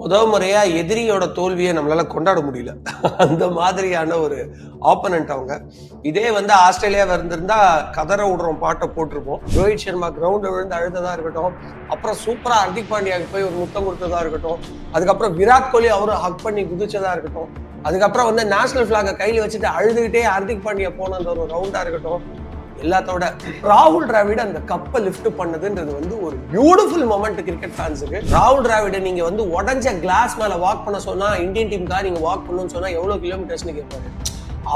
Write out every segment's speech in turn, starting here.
முதல் முறையாக எதிரியோட தோல்வியை நம்மளால் கொண்டாட முடியல. அந்த மாதிரியான ஒரு ஆப்பனண்ட் அவங்க. இதே வந்து ஆஸ்திரேலியாவா இருந்திருந்தா கதற விடுறோம் பாட்டை போட்டிருப்போம். ரோஹித் சர்மா கிரவுண்ட் விழுந்து அழுததா இருக்கட்டும். அப்புறம் சூப்பராக ஹர்திக் பாண்டியாவுக்கு போய் ஒரு முத்தம் கொடுத்ததாக இருக்கட்டும். அதுக்கப்புறம் விராட் கோலி அவரும் ஹக் பண்ணி குதிச்சதாக இருக்கட்டும். அதுக்கப்புறம் வந்து நேஷனல் ஃபிளாகை கையில் வச்சுட்டு அழுதுகிட்டே ஹர்திக் பாண்டியா போன அந்த ஒரு ரவுண்டாக இருக்கட்டும். எல்லாத்தோட ராகுல் டிராவிட் அந்த கப்பை லிஃப்ட் பண்ணதுன்றது வந்து ஒரு பியூட்டிஃபுல் மொமெண்ட் கிரிக்கெட் ஃபேன்ஸுக்கு ராகுல் டிராவிட நீங்க வந்து உடஞ்ச கிளாஸ் மேல வாக் பண்ண சொன்னா இந்தியன் டீமுக்காக நீங்க வாக் பண்ணணும்னு சொன்னா எவ்வளவு கிலோமீட்டர்ஸ்னு கேட்பாரு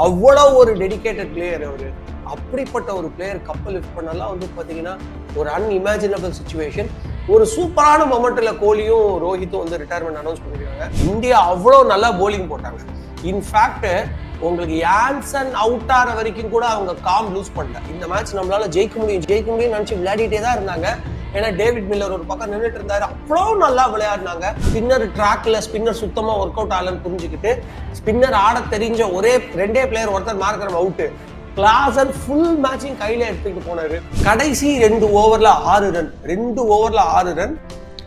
அவ்வளவு ஒரு டெடிகேட்டட் பிளேயர் அவரு. அப்படிப்பட்ட ஒரு பிளேயர் கப்பை லிஃப்ட் பண்ணலாம் வந்து பாத்தீங்கன்னா ஒரு அன்இமேஜினபிள் சுச்சுவேஷன் ஒரு சூப்பரான மொமெண்ட்ல கோலியும் ரோஹித்தும் வந்து ரிட்டையர்மெண்ட் அனௌன்ஸ் பண்ணிருக்காங்க. இந்தியா அவ்வளோ நல்லா போலிங் போட்டாங்க. இன்ஃபேக்ட் உங்களுக்கு யான்சன் அவுட் ஆகிற வரைக்கும் கூட அவங்க காம் லூஸ் பண்ணல. இந்த மேட்ச் நம்மளால ஜெயிக்க முடியும். ஜெயிக்க முடியும் நினச்சி விளையாடிட்டே தான் இருந்தாங்க. ஏன்னா டேவிட் மில்லர் ஒரு பக்கம் நின்றுட்டு இருந்தாரு. அவ்வளோ நல்லா விளையாடினாங்க. ஸ்பின்னர் ட்ராக்ல ஸ்பின்னர் சுத்தமாக ஒர்க் அவுட் ஆகலன்னு புரிஞ்சுக்கிட்டு ஸ்பின்னர் ஆட தெரிஞ்ச ஒரே ரெண்டே பிளேயர் ஒருத்தர் Markram out Klaasen full matching கையில எடுத்துக்கிட்டு போனாரு. கடைசி ரெண்டு ஓவர்ல ஆறு ரன் ரெண்டு ஓவர்ல ஆறு ரன்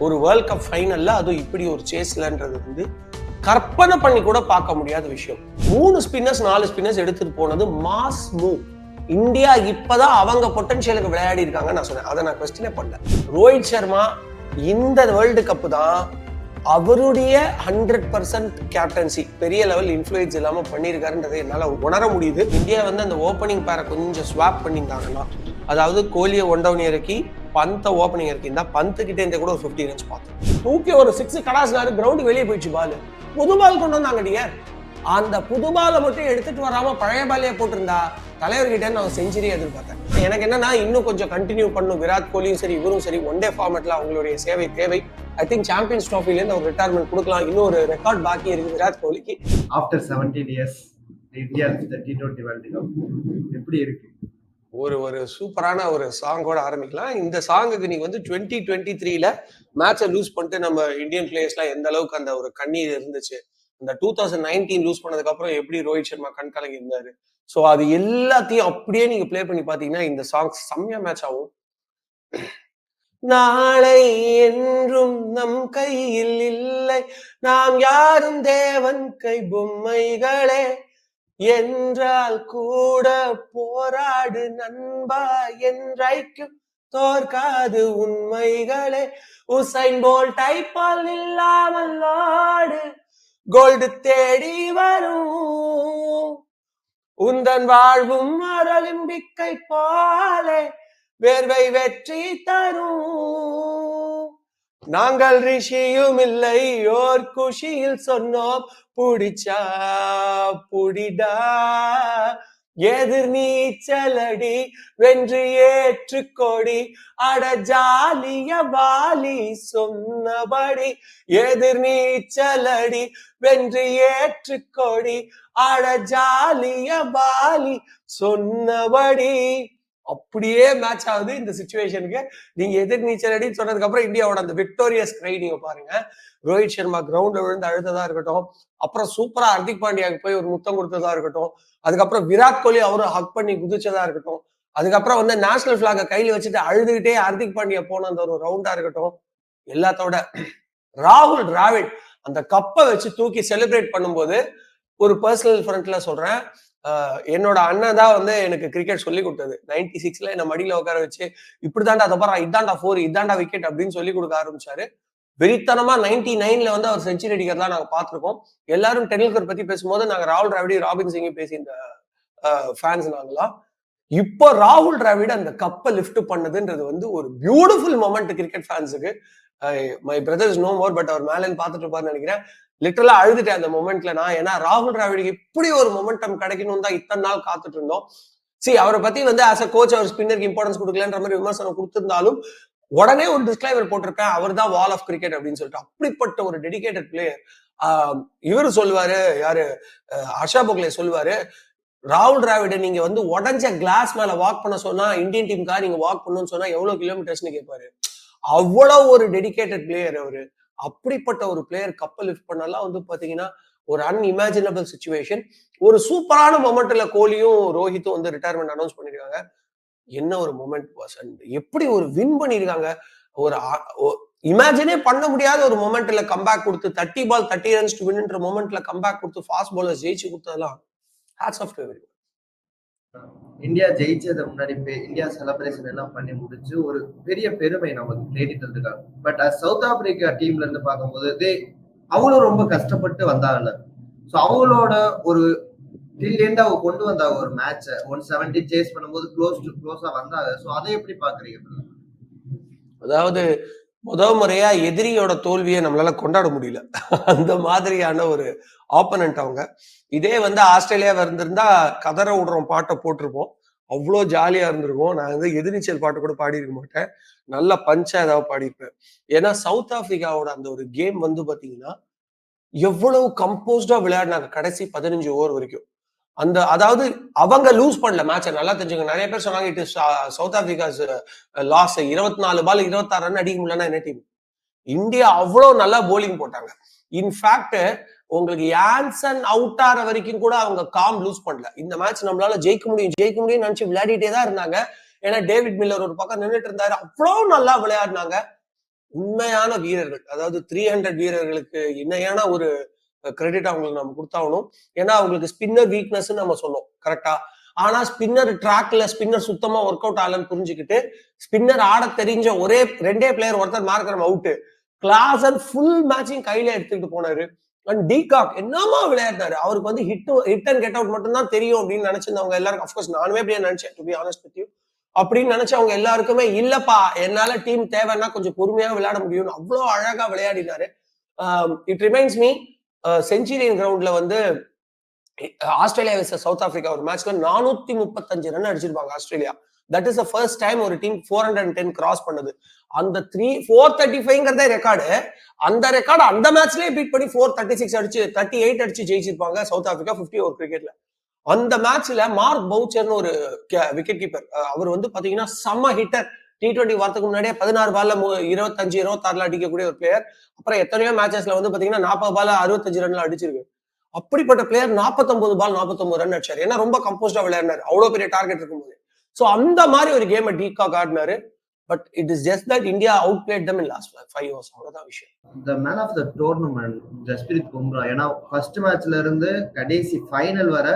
ஒரு வேர்ல்ட் கப் ஃபைனல்ல அதுவும் இப்படி ஒரு சேஸ்லன்றது வந்து கற்பனை பண்ணி கூட பார்க்க முடியாத விஷயம். மூணு ஸ்பின்னர்ஸ் நாலு ஸ்பின்னர்ஸ் எடுத்துட்டு போனது மாஸ் மூவ் இந்தியா இப்பதான் அவங்க பொட்டன்ஷியலுக்கு விளையாடி இருக்காங்க நான் சொன்னேன். அதை நான் கொஸ்டினே பண்ணல. ரோஹித் சர்மா இந்த வேர்ல்டு கப் தான் அவருடைய ஹண்ட்ரட் பர்சன்ட் கேப்டன்சி பெரிய லெவல் இன்ஃப்ளூயன்ஸ் இல்லாம பண்ணியிருக்காருன்றதை என்னால் உணர முடியுது. இந்தியா வந்து அந்த ஓப்பனிங் பேரை கொஞ்சம் ஸ்வாப் பண்ணியிருந்தாங்கன்னா அதாவது கோலியை ஒன் டவுன் இறக்கி பந்த ஓப்பனிங் இறக்கியிருந்தா பந்து கிட்டே இருந்தே கூட ஒரு ஃபிஃப்டி ரன்ஸ் பார்த்தோம் தூக்கி ஒரு சிக்ஸ் கடாசினாரு கிரவுண்டுக்கு வெளியே போயிடுச்சு பாலு புது பால் கொண்டு வந்தாங்க டியர் அந்த புது பாலை மட்டும் எடுத்துட்டு வராம பழைய பாலையை போட்டிருந்தா தலைவர்கிட்ட நான் செஞ்சுரி எதிர்பார்த்தேன். எனக்கு என்னன்னா இன்னும் கொஞ்சம் கண்டினியூ பண்ணும். விராட் கோலியும் சரி இவரும் சரி ஒன் டே ஃபார்மேட்ல அவங்களுடைய சேவை தேவை. ஐ திங்க் சாம்பியன்ஸ் ட்ராஃபில இருந்து ஒரு ரிட்டையர்மெண்ட் கொடுக்கலாம். இன்னும் ஒரு ரெக்கார்ட் பாக்கி இருக்கு Virat கோலிக்கு. After seventeen years India T twenty world cup எப்படி இருக்கு? ஒரு ஒரு சூப்பரான ஒரு சாங்கோட ஆரம்பிக்கலாம். இந்த சாங்குக்கு நீங்க வந்து டுவெண்ட்டி டுவெண்ட்டி த்ரீல மேட்சை லூஸ் பண்ணிட்டு நம்ம இந்தியன் பிளேயர்ஸ்லாம் எந்த அளவுக்கு அந்த ஒரு கண்ணீர் இருந்துச்சு? இந்த டூ தௌசண்ட் நைன்டீன் லூஸ் பண்ணதுக்கு அப்புறம் எப்படி ரோஹித் சர்மா கண் கலங்கி இருந்தாரு? ஸோ அது எல்லாத்தையும் அப்படியே நீங்க பிளே பண்ணி பாத்தீங்கன்னா இந்த சாங் செம்மையா மேட்ச் ஆகும். நாளை என்றும் நம் கையில் இல்லை. நாம் யாரும் தேவன் கை பொம்மைகளே. என்றால் கூட போராடு நண்பா என்றைக்கும் தோற்காது உண்மைகளே. உசைன் போல் டைப்பால் இல்லாமல் ஆடு கோல்டு தேடி வரும். உந்தன் வாழ்வும் அரலிம்பிக்கை போலே வேர்வை வெற்றி தரும். நாங்கள் ரிஷியும் இல்லை ஓர் குஷியில் சொன்னோம் புடிச்சா புடிடா எதிர் நீச்சலடி வென்று ஏற்றுக்கொடி அட ஜாலிய வாலி சொன்னபடி எதிர் நீச்சலடி வென்று ஏற்றுக்கொடி அட ஜாலிய வாலி சொன்னபடி. அப்படியே மேட்ச் ஆகுது இந்த சுச்சுவேஷனுக்கு நீங்க எதிர் நீச்சல் அடின்னு சொன்னதுக்கு அப்புறம் இந்தியாவோட அந்த விக்டோரியஸ் கிரை நீங்க பாருங்க. ரோஹித் சர்மா கிரவுண்ட்ல விழுந்து அழுத்ததா இருக்கட்டும். அப்புறம் சூப்பரா ஹர்திக் பாண்டியாவுக்கு போய் ஒரு முத்தம் கொடுத்ததா இருக்கட்டும். அதுக்கப்புறம் விராட் கோலி அவரும் ஹக் பண்ணி குதிச்சதா இருக்கட்டும். அதுக்கப்புறம் வந்து நேஷனல் பிளாக கையில வச்சுட்டு அழுதுகிட்டே ஹர்திக் பாண்டியா போன அந்த ஒரு ரவுண்டா இருக்கட்டும். எல்லாத்தோட ராகுல் டிராவிட் அந்த கப்பை வச்சு தூக்கி செலிப்ரேட் பண்ணும்போது ஒரு பர்சனல் ஃப்ரண்ட்ல சொல்றேன். என்னோட அண்ணன் தான் வந்து எனக்கு கிரிக்கெட் சொல்லி கொடுத்தது. நைன்டி சிக்ஸ்ல என்ன மடியில உட்கார வச்சு இப்படிதான்டா தப்பா இதாண்டா ஃபோர் இதாண்டா விக்கெட் அப்படின்னு சொல்லி கொடுக்க ஆரம்பிச்சாரு. வெறித்தனமா நைன்டி நைன்ல வந்து அவர் செஞ்சுரி அடிக்கிறதா நாங்க பார்த்திருக்கோம். எல்லாரும் டெண்டுல்கர் பத்தி பேசும்போது நாங்க ராகுல் டிராவிடி ராபின் சிங் பேசி இந்த ஃபேன்ஸ் நாங்களாம். இப்போ ராகுல் டிராவிட் அந்த கப்பை லிஃப்ட் பண்ணதுன்றது வந்து ஒரு பியூட்டிஃபுல் மொமெண்ட் கிரிக்கெட் ஃபேன்ஸுக்கு my brothers no more but அவர் மேலேன்னு பார்த்துட்டு இருப்பாருன்னு நினைக்கிறேன். லிட்டரலா அழுதுட்டேன் அந்த மொமெண்ட்ல நான். ஏன்னா ராகுல் டிராவிடுக்கு இப்படி ஒரு மொமெண்டம் கிடைக்கணும் தான் இத்தனை நாள் காத்துட்டு இருந்தோம். சி அவரை பத்தி வந்து ஆஸ் அ கோச் அவர் ஸ்பின்னருக்கு இம்பார்ட்டன்ஸ் கொடுக்கலன்ற மாதிரி விமர்சனம் கொடுத்திருந்தாலும் உடனே ஒரு டிஸ்கிளைமர் போட்டிருப்பேன். அவர் தான் வால் ஆஃப் கிரிக்கெட் அப்படின்னு சொல்லிட்டு. அப்படிப்பட்ட ஒரு டெடிக்கேட்டட் பிளேயர் இவர் சொல்லுவாரு யாரு? அஹ் ஹர்ஷா போக்லே சொல்லுவாரு ராகுல் டிராவிட நீங்க வந்து உடஞ்ச கிளாஸ் மேல வாக் பண்ண சொன்னா இந்தியன் டீமுக்காக நீங்க வாக் பண்ணணும்னு சொன்னா எவ்வளவு கிலோமீட்டர்ஸ்னு கேட்பாரு. அவ்வளோ ஒரு டெடிகேட்டட் பிளேயர் அவரு. அப்படிப்பட்ட ஒரு பிளேயர் கப்பல் லிஃப்ட் பண்ணலாம் வந்து பாத்தீங்கன்னா ஒரு அன்இமேஜினபிள் சுச்சுவேஷன் ஒரு சூப்பரான மொமெண்ட்ல கோலியும் ரோஹித்தும் வந்து ரிட்டையர்மெண்ட் அனௌன்ஸ் பண்ணிருக்காங்க. என்ன ஒரு மொமெண்ட் வாஸ் அண்ட் எப்படி ஒரு வின் பண்ணிருக்காங்க? ஒரு இமேஜினே பண்ண முடியாத ஒரு மொமெண்ட்ல கம்பேக் கொடுத்து thirty ball thirty runs to வின்ன்ற மொமெண்ட்ல கம்பேக் கொடுத்து ஃபாஸ்ட் பாலர்ஸ் ஜெயிச்சு கொடுத்ததெல்லாம் hats off to every India ஜெயிச்சது முன்னாடி பே- இந்தியா செலப்ரேஷன் எல்லாம் பண்ணி முடிச்சு ஒரு பெரிய பெருமை நமக்கு தேடி தந்திருக்காங்க பட் சவுத் ஆப்பிரிக்கா டீம்ல இருந்து பார்க்கும்போது தே அவங்களும் ரொம்ப கஷ்டப்பட்டு வந்தாங்கல்ல. ஸோ அவங்களோட ஒரு டில் அவங்க கொண்டு வந்தாங்க ஒரு மேட்சை ஒன் செவன்டி சேஸ் பண்ணும்போது க்ளோஸ் டு க்ளோஸா வந்தாங்க. ஸோ அதை எப்படி பாக்குறீங்க அதாவது முதல் முறையா எதிரியோட தோல்வியை நம்மளால கொண்டாட முடியல. அந்த மாதிரியான ஒரு ஆப்பனண்ட் அவங்க. இதே வந்து ஆஸ்திரேலியாவா இருந்திருந்தா கதற விடுறோம் பாட்டை போட்டிருப்போம். அவ்வளோ ஜாலியா இருந்திருக்கும். நான் வந்து எதிர்நீச்சல் பாட்டு கூட பாடியிருக்க மாட்டேன். நல்ல பஞ்சா ஏதாவது பாடியிருப்பேன் ஏன்னா சவுத் ஆப்பிரிக்காவோட அந்த ஒரு கேம் வந்து பாத்தீங்கன்னா எவ்வளவு கம்போஸ்டா விளையாடினாங்க. கடைசி பதினஞ்சு ஓவர் வரைக்கும். அந்த அதாவது அவங்க லூஸ் பண்ணல மேட்சை நல்லா தெரிஞ்சுங்க நிறைய பேர் சொன்னாங்க it is South Africa's loss இருபத்தி நாலு பால் இருபத்தாறு ரன் அடிக்க முடியலன்னா என்ன டீம் இந்தியா அவ்வளோ நல்லா போலிங் போட்டாங்க. இன்ஃபேக்ட் உங்களுக்கு யான்சன் அவுட் ஆற வரைக்கும் கூட அவங்க காம் லூஸ் பண்ணல. இந்த மேட்ச் நம்மளால ஜெயிக்க முடியும் ஜெயிக்க முடியும் நினைச்சு விளையாடிட்டே தான் இருந்தாங்க. ஏன்னா டேவிட் மில்லர் ஒரு பக்கம் நின்றுட்டு இருந்தாரு. அவ்வளோ நல்லா விளையாடினாங்க. உண்மையான வீரர்கள். அதாவது த்ரீ ஹண்ட்ரட் வீரர்களுக்கு இணையான ஒரு கிரெடிட் அவங்களுக்கு நம்ம கொடுத்தாகணும். ஏன்னா அவங்களுக்கு ஸ்பின்னர் வீக்னஸ் நம்ம சொன்னோம். கரெக்டா ஆனா ஸ்பின்னர் ட்ராக்ல ஸ்பின்னர் சுத்தமா ஒர்க் அவுட் ஆகலன்னு புரிஞ்சுக்கிட்டு ஸ்பின்னர் ஆட தெரிஞ்ச ஒரே ரெண்டே பிளேயர் ஒருத்தர் Markram out Klaasen full matching கையில எடுத்துக்கிட்டு போனாரு. அண்ட் டீகாக் என்னமா விளையாடினாரு? அவருக்கு வந்து hit hit and get out மட்டும் தான் தெரியும் அப்படின்னு நினைச்சிருந்தவங்க எல்லாருக்கும் அஃப்கோர்ஸ் நானுமே அப்படியே நினைச்சேன் to be honest with you அப்படின்னு நினைச்சவங்க எல்லாருக்குமே இல்லப்பா என்னால டீம் தேவைன்னா கொஞ்சம் பொறுமையா விளையாட முடியும்னு அவ்வளோ அழகா விளையாடினாரு. இட் ரிமைன்ஸ் மீ செஞ்சுரியன் கிரவுண்ட்ல வந்து ஆஸ்திரேலியா விச சவுத் ஆப்பிரிக்கா ஒரு மேட்ச்ல நானூத்தி முப்பத்தஞ்சு run அடிச்சிருப்பாங்க Australia. That is first time ஒரு team four hundred ten cross பண்ணது. அந்த த்ரீ ஃபோர் தேர்ட்டி ஃபைவ்ங்கிறதே ரெக்கார்டு அந்த ரெக்கார்டு அந்த மேட்ச்லயே பீட் பண்ணி ஃபோர் தேர்ட்டி சிக்ஸ் அடிச்சு தேர்ட்டி எயிட் அடிச்சு ஜெயிச்சிருப்பாங்க சவுத் ஆப்பிரிக்கா ஃபிஃப்டி ஓவர் கிரிக்கெட்ல அந்த மேட்ச்ல மார்க் பவுச்சர்னு ஒரு விக்கெட் கீப்பர் அவர் வந்து பாத்தீங்கன்னா செம்ம ஹிட்டர் டி டுவெண்ட்டி வரதுக்கு முன்னாடியே பதினாறு பால்ல இருபத்தஞ்சு இருபத்தாறுல அடிக்கக்கூடிய ஒரு பிளேயர் அப்புறம் எத்தனையோ மேட்சஸ்ல வந்து பாத்தீங்கன்னா நாற்பது பால்ல அறுபத்தஞ்சு ரன்ல அடிச்சிருக்கு. அப்படிப்பட்ட பிளேயர் நாற்பத்தொன்பது பால் நாற்பத்தொன்பது ரன் அடிச்சாரு. ஏன்னா ரொம்ப கம்போஸ்டா விளையாடினாரு. அவ்வளவு பெரிய டார்கெட் இருக்கும்போது. சோ அந்த மாதிரி ஒரு கேமை de Kock ஆடினாரு. But it is just that India outplayed them in last five hours அவ்வளோதான் விஷயம். The man of the tournament Jasprit Bumrah ஏன்னா ஃபர்ஸ்ட் மேட்ச்ல இருந்து கடைசி ஃபைனல் வர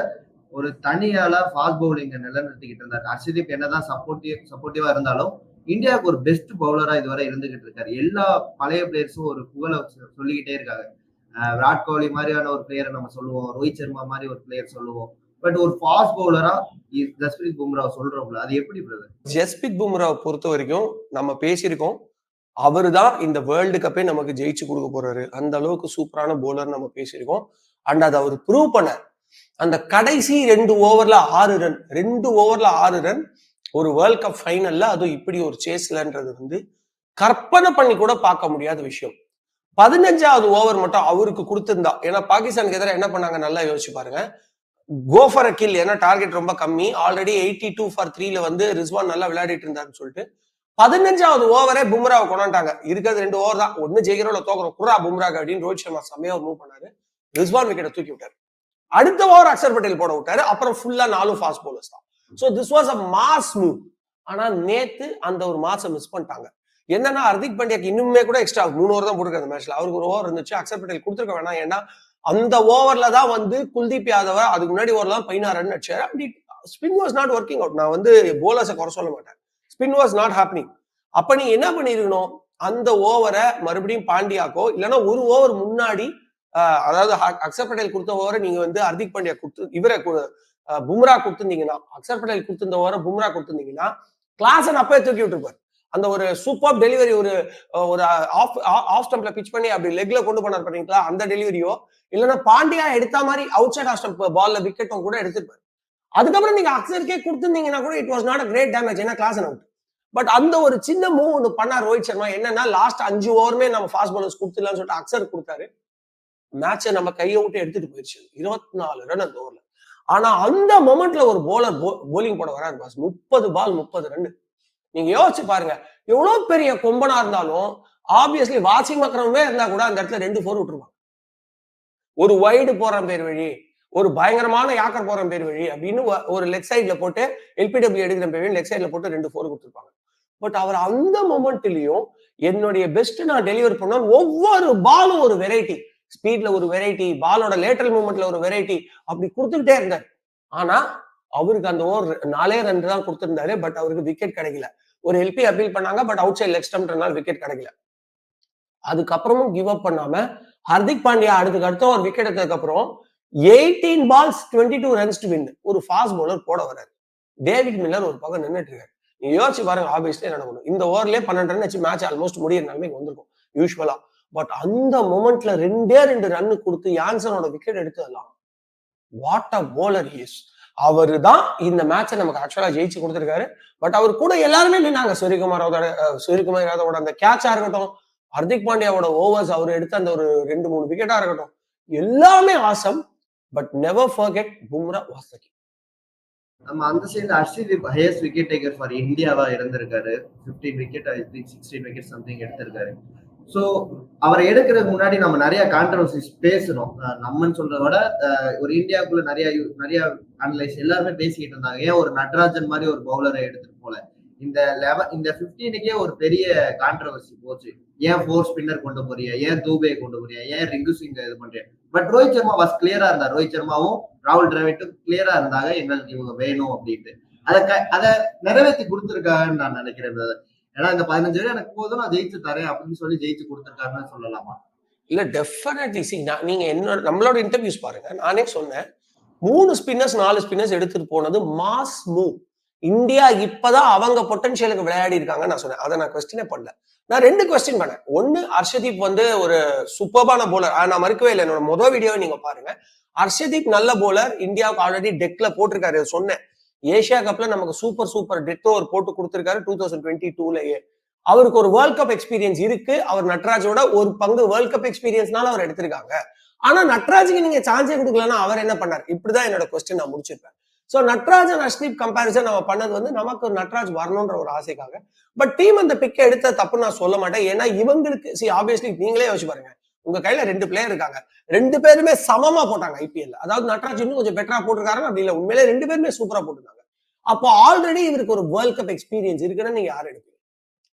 ஒரு தனியால ஃபாஸ்ட் பவுலிங் நிலைநிறுத்திக்கிட்டு இருந்தார். ஹர்ஷதீப் என்னதான் சப்போர்ட்டிவ் சப்போர்ட்டிவா இருந்தாலும் இந்தியாவுக்கு ஒரு பெஸ்ட் பவுலரா இதுவரை இருந்துகிட்டு இருக்காரு. எல்லா பழைய பிளேயர்ஸும் ஒரு புகழ சொல்லிக்கிட்டே இருக்காங்க. விராட் கோலி மாதிரியான ஒரு பிளேயரை நம்ம சொல்லுவோம். ரோஹித் சர்மா மாதிரி ஒரு பிளேயர் சொல்லுவோம். பட் ஒரு ஃபாஸ்ட் பவுலரா ஜஸ்பிரித் பும்ரா சொல்றோம்ல அது எப்படி பிரதர் ஜஸ்பிரித் பும்ராவை பொறுத்த வரைக்கும் நம்ம பேசியிருக்கோம். அவர் தான் இந்த வேர்ல்டு கப்பே நமக்கு ஜெயிச்சு கொடுக்க போறாரு. அந்த அளவுக்கு சூப்பரான போலர் நம்ம பேசியிருக்கோம். அண்ட் அதை அவர் ப்ரூவ் பண்ண அந்த கடைசி ரெண்டு ஓவர்ல ஆறு ரன் ரெண்டு ஓவர்ல ஆறு ரன் ஒரு வேர்ல்ட் கப் ஃபைனல்ல அதுவும் இப்படி ஒரு சேஸ்லன்றது வந்து கற்பனை பண்ணி கூட பார்க்க முடியாத விஷயம். பதினஞ்சாவது ஓவர் மட்டும் அவருக்கு கொடுத்திருந்தா ஏன்னா பாகிஸ்தானுக்கு எதிராக என்ன பண்ணாங்க நல்லா யோசிச்சு பாருங்க. கோ கில் ஏன்னா டார்கெட் ரொம்ப கம்மி. ஆல்ரெடி எயிட்டி டூ ஃபார் த்ரீல வந்து ரிஸ்வான் நல்லா விளையாடிட்டு இருந்தாருன்னு சொல்லிட்டு பதினஞ்சாவது ஓவரே பும்ராவை கொண்டாண்டாங்க. இருக்கிறது ரெண்டு ஓவர் தான். ஒன்னு ஜெயிக்கிறோம் இல்ல தோக்குறோம். குரா பும்ராக் அப்படின்னு ரோஹித் சர்மா செம்மையா மூவ் பண்ணாரு. ரிஸ்வான் விக்கெட்டை தூக்கி விட்டாரு. அடுத்த ஓவர் அக்ஷர் பட்டேல் போட விட்டாரு. அப்புறம் ஃபுல்லா நாலு ஃபாஸ்ட் போலர்ஸ் தான். So this was a mass move ஆனா நேத்து அந்த ஒரு மாசம் மிஸ் பண்ணிட்டாங்க. என்னன்னா ஹர்திக் பாண்டியாக்கு இன்னுமே கூட எக்ஸ்ட்ரா மூணு ஓவர் தான் போட்டுருக்காங்க அந்த மேட்ச்ல அவருக்கு ஒரு ஓவர் இருந்துச்சு. அக்ஷர் பட்டேல் கொடுத்துருக்க வேணாம். ஏன்னா அந்த ஓவர்ல தான் வந்து குல்தீப் யாதவ அதுக்கு முன்னாடி ஓவர்ல தான் பதினாறு ரன் அடிச்சாரு spin was not working out நான் வந்து போலர்ஸை குறை சொல்ல மாட்டேன். ஸ்பின் வாஸ் நாட் ஹாப்பனிங் அப்ப நீ என்ன பண்ணிருக்கணும்? அந்த ஓவரை மறுபடியும் பாண்டியாக்கோ இல்லைன்னா ஒரு ஓவர் முன்னாடி அதாவது ஹ- அக்ஷர் பட்டேல் கொடுத்த ஓவரை நீங்க வந்து ஹர்திக் பாண்டியா கொடுத்து இவரை பும்ரா கொடுத்துருந்தீங்கன்னா அக்சர் பட்டேல் கொடுத்திருந்த ஓவரை பும்ரா கொடுத்துருந்தீங்கன்னா கிளாஸ் அப்பவே தூக்கி விட்டுருப்பாரு அந்த ஒரு சூப்பர் டெலிவரி ஒரு ஒரு ஆஃப் ஆஃப் ஸ்டம்ப்ல பிச் பண்ணி அப்படி லெக்ல கொண்டு போனார் பாத்தீங்களா அந்த டெலிவரியோ இல்லைன்னா பாண்டியா எடுத்த மாதிரி அவுட் சைட் ஆஃப் ஸ்டம்ப் பால்ல விக்கெட்டும் கூட எடுத்துருப்பாரு. அதுக்கப்புறம் நீங்க அக்சருக்கே கொடுத்துருந்தீங்கன்னா கூட it was not a great damage ஏன்னா கிளாஸ் அவுட் பட் அந்த ஒரு சின்ன மூவ் ஒன்று பண்ணார் ரோஹித் சர்மா. என்னன்னா லாஸ்ட் அஞ்சு ஓவருமே நம்ம ஃபாஸ்ட் பாலர்ஸ் கொடுத்துடலாம்னு சொல்லிட்டு அக்சர் கொடுத்தாரு. மேட்சை நம்ம கையை விட்டு எடுத்துட்டு போயிடுச்சு இருபத்தி நாலு ரன் அந்த ஓவர்ல ஆனா அந்த மொமெண்ட்ல ஒரு போலர் போலிங் போட வராரு பாஸ் முப்பது பால் முப்பது ரன் நீங்க யோசிச்சு பாருங்க. எவ்வளவு பெரிய கொம்பனா இருந்தாலும் ஆப்வியஸ்லி வாசிங் மக்கரமே இருந்தா கூட அந்த இடத்துல ரெண்டு ஃபோர் விட்டுருவாங்க. ஒரு வைடு போற பேர் வழி ஒரு பயங்கரமான யாக்கர் போற பேர் வழி அப்படின்னு ஒரு லெக் சைட்ல போட்டு எல்பிடபிள்யூ எடுக்கிற பேர் வழி லெக் சைட்ல போட்டு ரெண்டு ஃபோர் கொடுத்துருப்பாங்க பட் அவர் அந்த மொமெண்ட்லயும் என்னுடைய பெஸ்ட் நான் டெலிவர் பண்ண ஒவ்வொரு பாலும் ஒரு வெரைட்டி ஸ்பீட்ல ஒரு வெரைட்டி பாலோட லேட்டரல் மூமெண்ட்ல ஒரு வெரைட்டி அப்படி கொடுத்துக்கிட்டே இருந்தார். ஆனா அவருக்கு அந்த ஓவர் நாலே ரன் தான் கொடுத்திருந்தாரு பட் அவருக்கு விக்கெட் கிடைக்கல. ஒரு எல்பி அப்பீல் பண்ணாங்க பட் அவுட் சைட் லெக் ஸ்டம்ப்னால விக்கெட் கிடைக்கல. அதுக்கப்புறமும் கிவ் அப் பண்ணாம ஹர்திக் பாண்டியா அடுத்துக்கு அடுத்த ஒரு விக்கெட் எடுத்ததுக்கு அப்புறம் eighteen balls twenty two runs to win ஒரு ஃபாஸ்ட் பவுலர் போட வர்றாரு. டேவிட் மில்லர் ஒரு பக்கம் நின்றுட்டு இருக்காரு. நீ யோசிச்சு பாருங்க ஆப்வியஸ்லி நடக்கணும்? இந்த ஓவர்லயே பன்னெண்டு ரன் வச்சு மேட்ச் ஆல்மோஸ்ட் முடியிற நிலைமைக்கு வந்திருக்கும். யூஸ்வலா பட் அந்த மொமெண்ட்ல ரெண்டே ரெண்டு ரன் கொடுத்து யான்சனோட விக்கெட் எடுத்ததெல்லாம் வாட் அ போலர் இஸ் அவரு தான் இந்த மேட்சை நமக்கு ஆக்சுவலா ஜெயிச்சு கொடுத்துருக்காரு. பட் அவர் கூட எல்லாருமே நின்னாங்க. சூரியகுமாரோட சூரியகுமார் யாதவோட அந்த கேட்சா இருக்கட்டும் ஹர்திக் பாண்டியாவோட ஓவர்ஸ் அவர் எடுத்த அந்த ஒரு ரெண்டு மூணு விக்கெட்டா இருக்கட்டும். எல்லாமே awesome but never forget Bumrah was the நம்ம அந்த side Arshdeep highest wicket taker for இந்தியாவா இருந்திருக்காரு. 15 wicket I think sixteen wicket something எடுத்திருக்காரு. ஸோ அவரை எடுக்கிறதுக்கு முன்னாடி நம்ம நிறைய கான்ட்ரவர்சிஸ் பேசணும் நம்மன்னு சொல்றத விட ஒரு இந்தியாவுக்குள்ள நிறைய நிறைய அனலைஸ் எல்லாருமே பேசிக்கிட்டு இருந்தாங்க. ஏன் ஒரு நட்ராஜன் மாதிரி ஒரு பவுலரை எடுத்துட்டு போல? இந்த லெவன் இந்த பிப்டீனுக்கே ஒரு பெரிய கான்ட்ரவர்சி போச்சு. ஏன் ஃபோர் ஸ்பின்னர் கொண்டு போறியா? ஏன் தூபே கொண்டு போறியா? ஏன் ரிங்கு சிங் இது பண்றியா? பட் ரோஹித் சர்மா வாஸ் கிளியரா இருந்தார். ரோஹித் சர்மாவும் ராகுல் டிராவிட்டும் கிளியரா இருந்தாங்க. எங்களுக்கு இவங்க வேணும் அப்படின்ட்டு. அதை க- அதை நிறைவேற்றி கொடுத்துருக்காங்கன்னு நான் நினைக்கிறேன். ஏன்னா இந்த பதினஞ்சு வரை எனக்கு போதும் நான் ஜெயிச்சு தரேன் அப்படின்னு சொல்லி ஜெயிச்சு கொடுத்துருக்காருன்னு சொல்லலாமா? இல்ல டெஃபினெட்லி சி நீங்க என்னோட நம்மளோட இன்டர்வியூஸ் பாருங்க. நானே சொன்னேன். மூணு ஸ்பின்னர்ஸ் நாலு ஸ்பின்னர்ஸ் எடுத்துட்டு போனது மாஸ் மூவ் இந்தியா இப்பதான் அவங்க பொட்டன்ஷியலுக்கு விளையாடி இருக்காங்க நான் சொன்னேன். அதை நான் கொஸ்டினே பண்ணல. நான் ரெண்டு கொஸ்டின் பண்ணேன். ஒன்னு ஹர்ஷதீப் வந்து ஒரு சூப்பர்பான போலர் நான் மறுக்கவே இல்லை. என்னோட முதல் வீடியோவை நீங்க பாருங்க. ஹர்ஷதீப் நல்ல போலர் இந்தியாவுக்கு ஆல்ரெடி டெக்ல போட்டிருக்காரு. சொன்னேன். ஏஷியா கப்ல நமக்கு சூப்பர் சூப்பர் டெத் ஓவர் போட்டு கொடுத்துருக்காரு டூ தௌசண்ட் டுவெண்ட்டி டூலயே அவருக்கு ஒரு வேர்ல்ட் கப் எக்ஸ்பீரியன்ஸ் இருக்கு. அவர் நட்ராஜோட ஒரு பங்கு வேர்ல்ட் கப் எக்ஸ்பீரியன்ஸ்னால அவர் எடுத்திருக்காங்க. ஆனா நட்ராஜுக்கு நீங்க சான்ஸே கொடுக்கலன்னா அவர் என்ன பண்ணார்? இப்படிதான் என்னோட கொஸ்டின் நான் முடிச்சிருப்பேன். So Natraj and Arshdeep comparison நம்ம பண்ணது வந்து நமக்கு நட்ராஜ் வரணுன்ற ஒரு ஆசைக்காக. பட் டீம் அந்த பிக்கை எடுத்த தப்பு நான் சொல்ல மாட்டேன். ஏன்னா இவங்களுக்கு சி ஆப்வியஸ்லி நீங்களே யோசிச்சு பாருங்க. உங்க கையில ரெண்டு பிளேயர் இருக்காங்க. ரெண்டு பேருமே சமமா போட்டாங்க ஐபிஎல் அதாவது நட்ராஜ் இன்னும் கொஞ்சம் பெட்டரா போட்டிருக்காரு அப்படி இல்ல. உண்மையிலே ரெண்டு பேருமே சூப்பரா போட்டிருக்காங்க அப்போ ஆல்ரெடி இவருக்கு ஒரு வேர்ல்ட் கப் எக்ஸ்பீரியன்ஸ் இருக்குன்னு நீங்க யார் எடுப்பீங்க?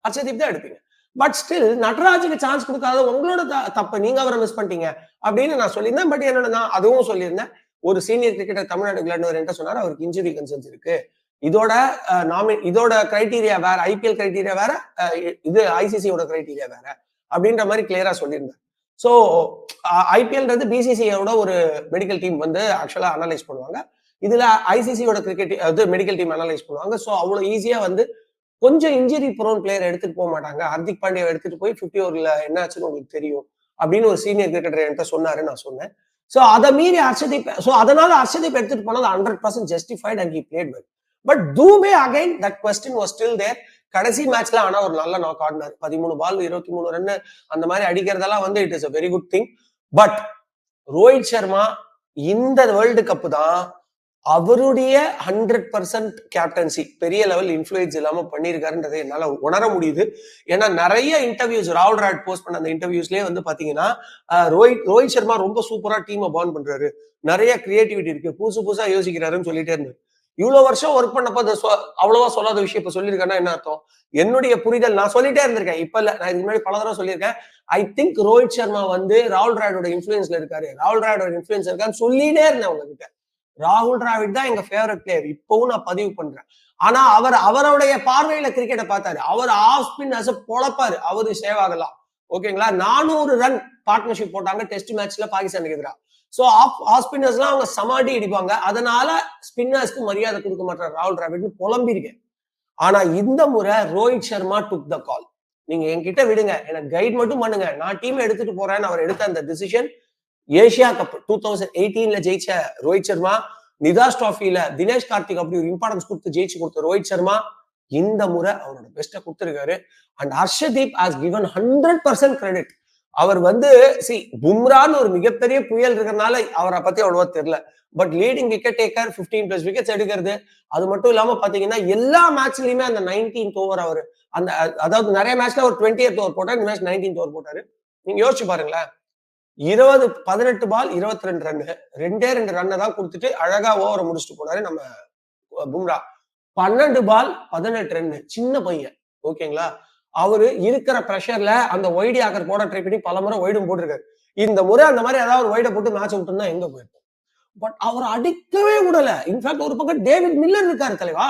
ஹர்ஷதீப் தான் எடுப்பீங்க. பட் ஸ்டில் நட்ராஜுக்கு சான்ஸ் கொடுக்காத உங்களோட த- நீங்க அவரை மிஸ் பண்ணிட்டீங்க அப்படின்னு நான் சொல்லியிருந்தேன். பட் என்னோட நான் அதுவும் சொல்லியிருந்தேன். ஒரு சீனியர் கிரிக்கெட்டர் தமிழ்நாடு விளையாடுவர் என்ன சொன்னார். அவருக்கு இன்ஜுரி கன்சர்ன்ஸ் இருக்கு. இதோட நாமி இதோட கிரைட்டீரியா வேற ஐபிஎல் கிரைட்டீரியா வேற இது ஐசிசியோட கிரைட்டீரியா வேற அப்படின்ற மாதிரி கிளியரா சொல்லியிருந்தேன் ஸோ ஐபிஎல்ன்றது பிசிசியோட ஒரு மெடிக்கல் டீம் வந்து ஆக்சுவலா அனலைஸ் பண்ணுவாங்க. இதுல ஐசிசியோட கிரிக்கெட் அது மெடிக்கல் டீம் அனலைஸ் பண்ணுவாங்க. ஸோ அவ்வளோ ஈஸியா வந்து கொஞ்சம் இன்ஜுரி ப்ரோன் பிளேயர் எடுத்துட்டு போக மாட்டாங்க. ஹர்திக் பாண்டியா எடுத்துட்டு போய் ஃபிஃப்டி ஓவர்ல என்ன ஆச்சுன்னு உங்களுக்கு தெரியும் அப்படின்னு ஒரு சீனியர் கிரிக்கெட்டர் என்கிட்ட சொன்னாரு நான் சொன்னேன். ஸோ அதை மீறி ஹர்ஷதீப் ஸோ அதனால ஹர்ஷதீப் எடுத்துட்டு போனது hundred percent justified and he played well but to me again that question was still there கடைசி மேட்ச்ல ஆனா ஒரு நல்ல நாக் ஆடினார் பதிமூணு பால் இருபத்தி மூணு ரன் அந்த மாதிரி அடிக்கிறதெல்லாம் வந்து it is a very good thing but Rohit Sharma இந்த வேர்ல்டு கப் தான் அவருடைய ஹண்ட்ரட் பர்சன்ட் கேப்டன்சி பெரிய லெவல் இன்ஃபுளுயன்ஸ் இல்லாம பண்ணியிருக்காருன்றதை என்னால உணர முடியுது. ஏன்னா நிறைய இன்டர்வியூஸ் ராகுல் ராட் போஸ்ட் பண்ண அந்த இன்டர்வியூஸ்லயே வந்து பாத்தீங்கன்னா ரோஹித் ரோஹித் சர்மா ரொம்ப சூப்பரா டீமை பான் பண்றாரு. நிறைய கிரியேட்டிவிட்டி இருக்கு. புதுசு புதுசா யோசிக்கிறாருன்னு சொல்லிட்டே இருந்தாரு. இவ்வளவு வருஷம் ஒர்க் பண்ணப்ப அது அவ்வளவா சொல்லாத விஷயம் இப்ப சொல்லியிருக்கேன்னா என்ன அர்த்தம்? என்னுடைய புரிதல் நான் சொல்லிட்டே இருந்திருக்கேன். இப்ப இல்ல நான் இதுக்கு முன்னாடி பல தடவை சொல்லியிருக்கேன். ஐ திங்க் ரோஹித் சர்மா வந்து ராகுல் டிராவிடோட இன்ஃபுளுன்ஸ்ல இருக்காரு. ராகுல் டிராவிடோட இன்ஃபுளுன்ஸ் இருக்கான்னு சொல்லிட்டே இருந்தேன் உங்ககிட்ட. ராகுல் டிராவிட் தான் எங்க ஃபேவரட் பிளேயர் இப்பவும் நான் பதிவு பண்றேன். ஆனா அவர் அவருடைய பார்வையில கிரிக்கெட்டை பார்த்தாரு. அவர் ஆஃப் ஸ்பின் அஸ் பொழப்பாரு. அவரு சேவ் ஆகலாம். ஓகேங்களா நானூறு ரன் பார்ட்னர்ஷிப் போட்டாங்க. டெஸ்ட் மேட்ச்ல பாகிஸ்தானுக்கு எதிராக ஸோ ஆஃப் ஆஃப் ஸ்பின்னர்ஸ்லாம் அவங்க சமாடி அடிப்பாங்க. அதனால ஸ்பின்னர்ஸ்க்கு மரியாதை கொடுக்க மாட்டார் ராகுல் டிராவிட்னு புலம்பிருக்கேன். ஆனா இந்த முறை Rohit Sharma took the call நீங்க என்கிட்ட விடுங்க. எனக்கு கைட் மட்டும் பண்ணுங்க. நான் டீம் எடுத்துட்டு போறேன்னு அவர் எடுத்த அந்த decision Asia cup two thousand எயிட்டீன்ல ஜெயிச்ச ரோஹித் சர்மா நிதாஸ் ட்ராஃபில தினேஷ் கார்த்திக் அப்படி ஒரு இம்பார்ட்டன்ஸ் கொடுத்து ஜெயிச்சு கொடுத்த ரோஹித் சர்மா இந்த முறை அவரோட பெஸ்ட்டை கொடுத்துருக்காரு. And Arshdeep has given hundred percent credit அவர் வந்து சி பும்ரான்னு ஒரு மிகப்பெரிய புயல் இருக்கிறதுனால அவரை பத்தி அவ்வளவா தெரியல. But leading wicket taker 15 plus wickets எடுக்கிறது. அது மட்டும் இல்லாம பாத்தீங்கன்னா எல்லா மேட்ச்லயுமே அந்த நைன்டீன்த் ஓவர் அவர். அந்த அதாவது நிறைய மேட்ச்ல ஒரு டுவெண்ட்டி ஓவர் போட்டார் இந்த மேட்ச் நைன்டீன்த் ஓவர் போட்டாரு. நீங்க யோசிச்சு பாருங்களேன். இருபது பதினெட்டு பால் இருபத்தி ரெண்டு ரன்னு ரெண்டே ரெண்டு ரன்னை தான் கொடுத்துட்டு அழகா ஓவரை முடிச்சுட்டு போனாரு நம்ம பும்ரா. பன்னெண்டு பால் பதினெட்டு ரன்னு சின்ன பையன். ஓகேங்களா அவரு இருக்கிற ப்ரெஷர்ல அந்த ஒய்டி ஆக்கர் போட ட்ரை பண்ணி பல முறை ஒய்டும் போட்டிருக்காரு. இந்த முறை அந்த மாதிரி ஏதாவது ஒய்டை போட்டு மேட்ச் விட்டுருந்தா எங்க போயிருக்கும் பட் அவர் அடிக்கவே விடல. இன்ஃபேக்ட் ஒரு பக்கம் டேவிட் மில்லர் இருக்காரு தலைவா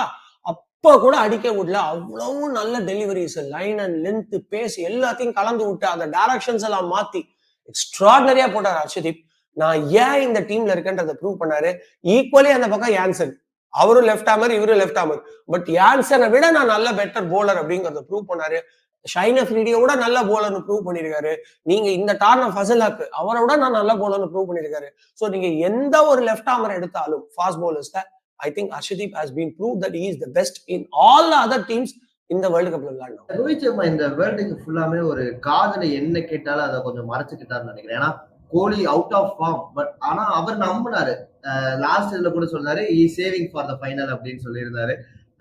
அப்ப கூட அடிக்க விடல. அவ்வளவு நல்ல deliveries line and length pace எல்லாத்தையும் கலந்து விட்டு அந்த டைரக்ஷன்ஸ் எல்லாம் மாத்தி எக்ஸ்ட்ராடனரியா போட்டார் ஹர்ஷதீப் நான் ஏன் இந்த டீம்ல இருக்கேன்றதை ப்ரூவ் பண்ணாரு. ஈக்குவலி அந்த பக்கம் யான்சன் அவரும் லெஃப்ட் ஆமர் இவரும் லெஃப்ட் ஆமர் பட் யான்சனை விட நான் நல்ல பெட்டர் போலர் அப்படிங்கறத ப்ரூவ் பண்ணாரு. ஷைன் ஃப்ரீடியை விட நல்ல போலர்னு ப்ரூவ் பண்ணிருக்காரு. நீங்க இந்த டார்ன ஃபசலாக் அவரை விட நான் நல்ல போலர்னு ப்ரூவ் பண்ணிருக்காரு. சோ நீங்க எந்த ஒரு லெஃப்ட் ஆமர் எடுத்தாலும் fast போலர்ஸ்ல I think Arshdeep has been prove that is the best in all other teams இந்த வேர்ல்டு கப்ல விளையாடணும் ரோஹித் சர்மா இந்த வேர்ல்டுக்கு ஃபுல்லாமே ஒரு காதல என்ன கேட்டாலும் அதை கொஞ்சம் மறைச்சுக்கிட்டாருன்னு நினைக்கிறேன். ஏன்னா Kohli out of form but ஆனா அவர் நம்பினாரு. லாஸ்ட் இதுல கூட சொன்னாரு he saving for the final அப்படின்னு சொல்லியிருந்தாரு.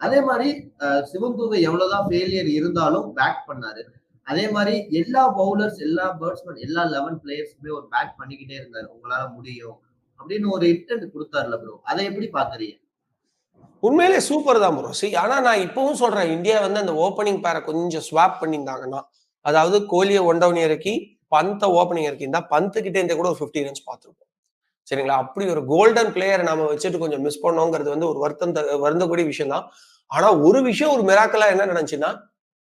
அதே மாதிரி சிவன் சிவம் தூபை எவ்வளவுதான் ஃபெயிலியர் இருந்தாலும் பேக் பண்ணாரு. அதே மாதிரி எல்லா பவுலர்ஸ் எல்லா பேட்ஸ்மேன் எல்லா லெவன் பிளேயர்ஸுமே ஒரு பேக் பண்ணிக்கிட்டே இருந்தாரு. உங்களால முடியும் அப்படின்னு ஒரு இன்டென்ட் கொடுத்தாருல ப்ரோ அதை எப்படி பாக்குறீங்க உண்மையிலே சூப்பர் தான் ப்ரோ சி ஆனா நான் இப்பவும் சொல்றேன் இந்தியா வந்து அந்த ஓப்பனிங் பேரை கொஞ்சம் ஸ்வாப் பண்ணியிருந்தாங்கன்னா அதாவது கோலியை ஒன் டவுன் இறக்கி பந்த ஓப்பனிங் இறக்கியிருந்தா பந்து கிட்டே இருந்தே கூட ஒரு ஃபிஃப்டி ரன்ஸ் பார்த்துருப்போம். சரிங்களா? அப்படி ஒரு கோல்டன் பிளேயரை நாம வச்சுட்டு கொஞ்சம் மிஸ் பண்ணோங்கிறது வந்து ஒரு வருத்தம் வருந்தக்கூடிய விஷயம் தான் ஆனா ஒரு விஷயம் ஒரு மிராக்கலா என்ன நினைச்சுன்னா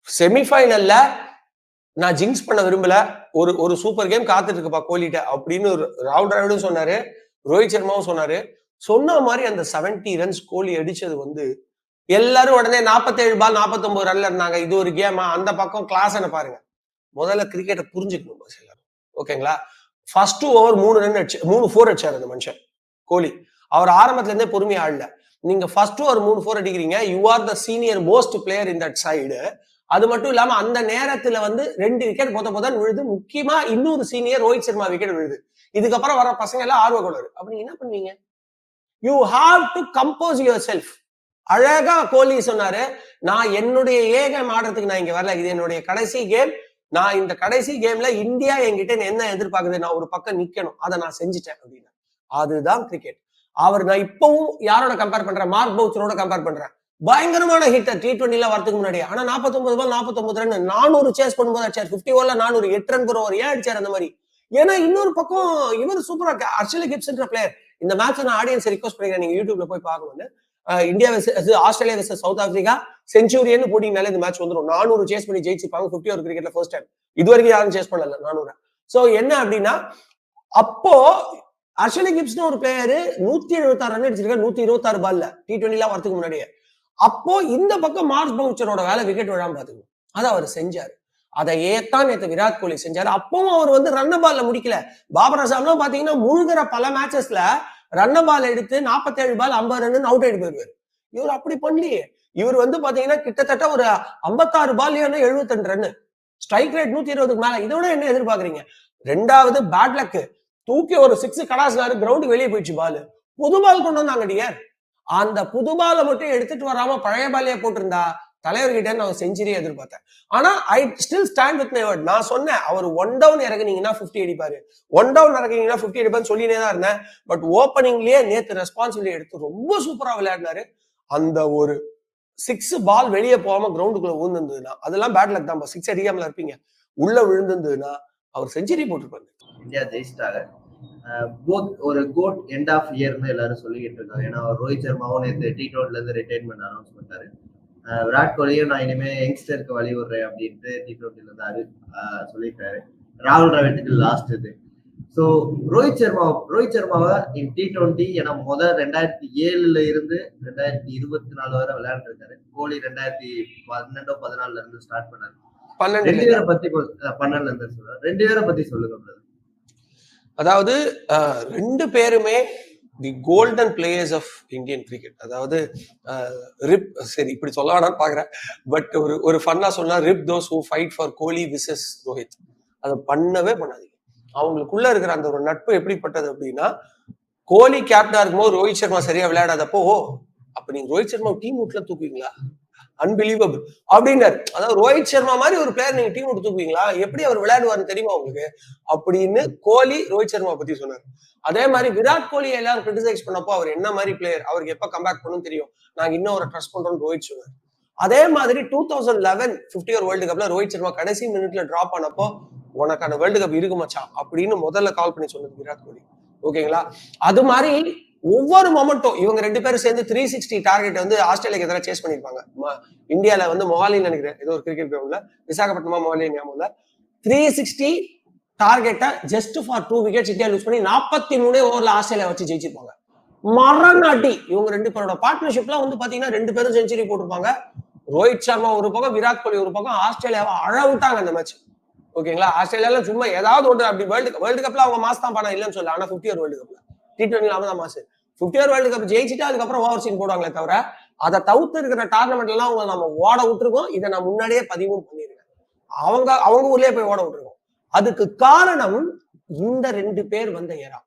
செமிஃபைனல்ல நான் ஜிங்ஸ் பண்ண விரும்பல. ஒரு ஒரு சூப்பர் கேம் காத்துட்டு இருக்குப்பா கோலிட்ட அப்படின்னு ஒரு ராகுல் டிராவிடும் சொன்னாரு. ரோஹித் சர்மாவும் சொன்னாரு. சொன்ன மாதிரி அந்த 70 ரன்ஸ் கோலி அடிச்சது வந்து எல்லாரும் உடனே 47 பால் 49 ரன்ல இருந்தாங்க. இது ஒரு கேமா அந்த பக்கம் கிளாஸ் பாருங்க. முதல்ல கிரிக்கெட்டை புரிஞ்சுக்கணும் எல்லாரும். ஓகேங்களா ஃபர்ஸ்ட் ஓவர் மூணு ரன் அடிச்சு மூணு ஃபோர் அடிச்சார் அந்த மனுஷன் கோலி. அவர் ஆரம்பத்துல இருந்தே பொறுமையா ஆடல. நீங்க ஃபர்ஸ்ட் ஓவர் மூணு ஃபோர் அடிக்கிறீங்க you are the senior most player in that side அது மட்டும் இல்லாம அந்த நேரத்துல வந்து ரெண்டு விக்கெட் போத போதான் விழுது. முக்கியமா இன்னொரு சீனியர் ரோஹித் சர்மா விக்கெட் விழுது. இதுக்கப்புறம் வர பசங்க எல்லாம் ஆர்வ கோளாறு அப்ப நீங்க என்ன பண்ணுவீங்க? You have to compose yourself அழகா கோலி சொன்னாரு நான் என்னுடைய ஏ கேம் ஆடுறதுக்கு நான் இங்க வரல. இது என்னுடைய கடைசி கேம் நான் இந்த கடைசி கேம்ல இந்தியா என்கிட்ட என்ன எதிர்பார்க்குது? நான் ஒரு பக்கம் நிக்கணும். அதை நான் செஞ்சுட்டேன் அப்படின்னு. அதுதான் கிரிக்கெட் அவர் நான் இப்பவும் யாரோட கம்பேர் பண்றேன்? மார்க் பவுச்சரோட கம்பேர் பண்றேன். பயங்கரமான ஹிட்டர் டி டுவெண்ட்டில வரதுக்கு முன்னாடி. ஆனா 49 பால் 49 ரன் நானூறு சேஸ் பண்ணும்போது அடிச்சார். பிப்டி ஓவர்ல நானூறு எட்டு ரன் ஒரு ஏன் அடிச்சார் அந்த மாதிரி? ஏன்னா இன்னொரு பக்கம் இவர் சூப்பரா அர்ஷலி கிப்ஸ்ன்ற பிளேயர் இந்த மேட்ச் நான் ஆடியன்ஸ் ரிக்வஸ்ட் பண்ணிக்கிறேன். நீங்க யூடியூப்ல போய் பார்க்கணும்னு. India versus Australia versus South Africa Centurion போட்டிங்கனால இந்த மேட்ச் வந்துடும் நானூறு சேஸ் பண்ணி ஜெயிச்சிருப்பாங்க. ஃபிஃப்டி ஓவர் கிரிக்கெட்ல ஃபர்ஸ்ட் டைம் இது வரைக்கும் யாரும் சேஸ் பண்ணல நானூறு. சோ என்ன அப்படின்னா அப்போ அர்ஷலி கிப்ஸ்னு ஒரு பிளேயர் நூத்தி எழுபத்தாறு ரன் அடிச்சிருக்காரு. நூத்தி இருபத்தாறு பால்ல டி டுவெண்ட்டிலாம் வரதுக்கு முன்னாடியே. அப்போ இந்த பக்கம் மார்ஸ் பவுச்சரோட வேலை விக்கெட் விழாம பாத்துக்கணும் அதை அவர் செஞ்சாரு. அதை ஏத்தான் நேற்று விராட் கோலி செஞ்சாரு. அப்பவும் அவர் வந்து ரன்ன பால்ல முடிக்கல. பாபர் அசாம்லாம் பாத்தீங்கன்னா முழுகிற பல மேட்சஸ்ல ரன்ன பால் எடுத்து 47 பால் ஐம்பது ரன் அவுட் ஆயிட்டு போயிருவாரு இவர். அப்படி பண்ணலையே. இவர் வந்து பாத்தீங்கன்னா கிட்டத்தட்ட ஒரு ஐம்பத்தாறு பால் எழுபத்தெண்டு ரன்னு ஸ்ட்ரைக் ரேட் நூத்தி இருபதுக்கு மேல. இதோட என்ன எதிர்பார்க்கறீங்க? ரெண்டாவது பேட் லக்கு தூக்கி ஒரு சிக்ஸ் கடாசினாரு கிரவுண்டுக்கு வெளியே போயிடுச்சு பால் புது பால் கொண்டு வந்தாங்க டியர் அந்த புது பாலை மட்டும் எடுத்துட்டு வராம பழைய பாலையே போட்டிருந்தா தலைவர்கிட்ட நான் செஞ்சுரி எதிர்பார்த்தேன். ஆனா I still stand with my word நான் சொன்னேன் அவர் ஒன் டவுன் இறங்குனீங்கன்னா 50 அடிப்பாரு. ஒன் டவுன் இறங்குனீங்கன்னா 50 அடிப்பான்னு சொல்லினே தான் இருந்தேன். பட் ஓப்பனிங்லயே நேத்து ரெஸ்பான்சிபிலிட்டி எடுத்து ரொம்ப சூப்பரா விளையாடினாரு. அந்த ஒரு சிக்ஸ் பால் வெளியே போகாம கிரவுண்டுக்குள்ள விழுந்துருந்ததுன்னா அதெல்லாம் பேட் லக் தான் சிக்ஸ் அடிக்காமல இருப்பீங்க. உள்ள விழுந்திருந்ததுன்னா அவர் செஞ்சுரி போட்டிருப்பாரு. இந்தியா ஜெயிச்சிட்டாங்க. போத் ஒரு கோட் எண்ட் ஆஃப் இயர்னு எல்லாரும் சொல்லிக்கிட்டு இருக்காங்க. ஏன்னா ரோஹித் சர்மாவும் நேற்று டி டுவெண்ட்ல இருந்து ரிட்டைர்மெண்ட் அனௌன்ஸ் பண்ணிட்டாரு விராட் கோலியும் நான் இனிமே யங்ஸ்டருக்கு வழி விடுறேன் அப்படின்ட்டு டி டுவெண்ட்டில இருந்து அஹ் சொல்லியிருக்காரு. ராகுல் டிராவிட்டுக்கு லாஸ்ட் இது. ஸோ ரோஹித் சர்மா ரோஹித் சர்மாவை டி டுவெண்ட்டி ஏன்னா முதல் ரெண்டாயிரத்தி ஏழுல இருந்து ரெண்டாயிரத்தி இருபத்தி நாலு வரை விளையாண்டுருக்காரு. கோலி ரெண்டாயிரத்தி பன்னெண்டோ பதினாலுல இருந்து ஸ்டார்ட் பண்ணாரு. ரெண்டு பேரை பத்தி பன்னெண்டுல இருந்து சொல்றேன் ரெண்டு பேரை பத்தி சொல்லுங்க. அதாவது ரெண்டு பேருமே the golden players of Indian cricket அதாவது ரிப் சரி இப்படி சொல்ல வேணாம்னு பாக்குறேன். பட் ஒரு ஒரு ஃபன்னா சொன்னா rip those who fight for Kohli versus Rohit அதை பண்ணவே பண்ணாதீங்க. அவங்களுக்குள்ள இருக்கிற அந்த ஒரு நட்பு எப்படிப்பட்டது அப்படின்னா கோலி கேப்டனா இருக்கும்போது ரோஹித் சர்மா சரியா விளையாடாதப்போ ஓ அப்ப நீங்க ரோஹித் சர்மா டீம் விட்டுல தூக்குவீங்களா? அன்பிலீவபிள் அப்படின்னாரு. அதாவது ரோஹித் சர்மா மாதிரி ஒரு பிளேயர் நீங்க டீம் விட்டு தூக்குவீங்களா எப்படி அவர் விளையாடுவாருன்னு தெரியுமா உங்களுக்கு? அப்படின்னு கோலி ரோஹித் சர்மா பத்தி சொன்னார். அதே மாதிரி விராட் கோலி எல்லாரும் கிரிட்டிசைஸ் பண்ணப்போ அவர் என்ன மாதிரி பிளேயர் அவருக்கு எப்ப கம்பேக் பண்ணும் தெரியும்? நாங்க இன்னும் ஒரு ட்ரஸ்ட் பண்றோம்னு ரோஹித் சொன்னார். அதே மாதிரி டூ தௌசண்ட் லெவன் பிப்டி ஒரு வேர்ல்டு கப்ல ரோஹித் சர்மா கடைசி மினிட்ல டிராப் பண்ணப்போ உனக்கான வேர்ல்டு கப் இருக்கு அப்படின்னு முதல்ல கால் பண்ணி சொன்னது விராட் கோலி. ஓகேங்களா? அது மாதிரி ஒவ்வொரு மொமெண்ட்டும் இவங்க ரெண்டு பேரும் சேர்ந்து த்ரீ சிக்ஸ்டி டார்கெட் வந்து ஆஸ்திரேலியாக்கு எதிராக சேஸ் பண்ணிருப்பாங்க ம- இந்தியால வந்து மொஹாலின்னு நினைக்கிறேன். ஏதோ ஒரு கிரிக்கெட் கிரவுண்ட்ல விசாகப்பட்டினமா மொஹாலி ஞாபகம் த்ரீ சிக்ஸ்டி டார்கெட்டை just for two wickets India lose பண்ணி நாற்பத்தி மூணே ஓவர்ல ஆஸ்திரேலியா வச்சு ஜெயிச்சிருப்பாங்க. மரணாட்டி இவங்க ரெண்டு பேரோட பார்ட்னர்ஷிப்லாம் வந்து பாத்தீங்கன்னா ரெண்டு பேரும் செஞ்சுரி போட்டிருப்பாங்க. ரோஹித் சர்மா ஒரு பக்கம் விராட் கோலி ஒரு பக்கம் ஆஸ்திரேலியாவை அழ விட்டாங்க அந்த மேட்ச் ஓகேங்களா ஆஸ்திரேலியால சும்மா ஏதாவது ஒன்று அப்படி வேர்ல்டு வேர்ல்டு கப்ல அவங்க மாஸ் தான் பண்ண இல்லைன்னு சொல்லல. ஆனா ஃபிஃப்டி ஓவர் வேர்ல்டு கப்ல டி டுவெண்ட்டி அவன் தான் மாசு. ஃபிஃப்டி ஓவர் வேர்ல்டு கப் ஜெயிச்சுட்டு அதுக்கப்புறம் ஓவர் சீன் போடுவாங்களே தவிர அதை தவிர்த்து இருக்கிற டோர்னமெண்ட் எல்லாம் அவங்க நம்ம ஓட விட்டுருக்கோம். இதை நான் முன்னாடியே பதிவும் பண்ணியிருக்கேன். அவங்க அவங்க ஊர்லயே போய் ஓட விட்டுருக்கோம். அதுக்கு காரணம் இந்த ரெண்டு பேர் வந்த ஏரா